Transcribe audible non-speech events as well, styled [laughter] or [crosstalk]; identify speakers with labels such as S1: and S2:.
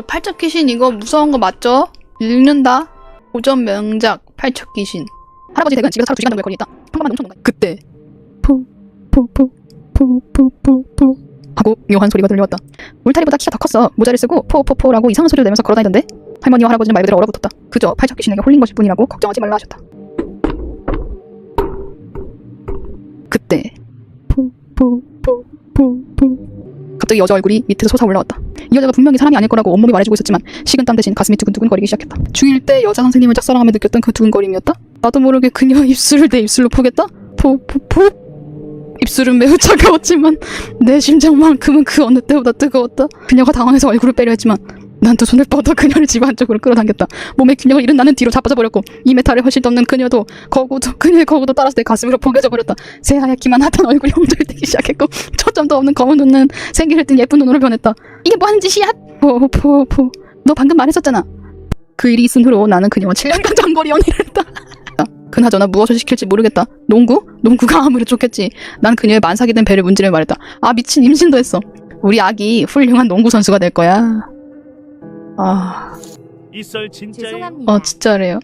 S1: 저 팔척 귀신 이거 무서운 거 맞죠? 읽는다. 고전 명작 팔척 귀신. 할아버지 댁은 집에서 하루 2시간 정도의 거리에 있다. 평범한 농촌 농가. 그때 포포포포포포포 하고 묘한 소리가 들려왔다. 울타리보다 키가 더 컸어. 모자를 쓰고 포포포라고 이상한 소리를 내면서 걸어다니던데 할머니와 할아버지는 말 그대로 얼어붙었다. 그저 팔척 귀신에게 홀린 것일 뿐이라고 걱정하지 말라 하셨다. 그때 포포포포포 갑자기 여자 얼굴이 밑에서 솟아 올라왔다. 이 여자가 분명히 사람이 아닐 거라고 온몸이 말해주고 있었지만 식은땀 대신 가슴이 두근두근거리기 시작했다. 중1 때 여자 선생님을 짝사랑하며 느꼈던 그 두근거림이었다. 나도 모르게 그녀 [laughs] 입술을 내 입술로 포겠다. 포 포 포 입술은 매우 차가웠지만 내 심장만큼은 그 어느 때보다 뜨거웠다. 그녀가 당황해서 얼굴을 빼려 했지만 난또 손을 뻗어 그녀를 집 안쪽으로 끌어당겼다. 몸의 균형을 잃은 나는 뒤로 자빠져 버렸고 이 메탈을 훨씬 덮는 그녀도 거구도 그녀의 거구도 따라서 내 가슴으로 포개져 버렸다. 새하얗기만 하던 얼굴이 엉절되기 시작했고 초점도 없는 검은 눈은 생기를 띤 예쁜 눈으로 변했다. 이게 뭐 하는 짓이야? 포포포 너 방금 말했었잖아. 그 일이 있은 후로 나는 그녀와 7년간 장거리 연애를 했다. 그나저나 무엇을 시킬지 모르겠다. 농구? 농구가 [laughs] 아무리 좋겠지. 난 그녀의 만삭이 된 배를 문지르며 말했다. 아 미친 임신도 했어. 우리 아기 훌륭한 농구 선수가 될 거야. 아,
S2: 이썰 진짜예요?
S3: 죄송합니다.
S1: 어 진짜래요.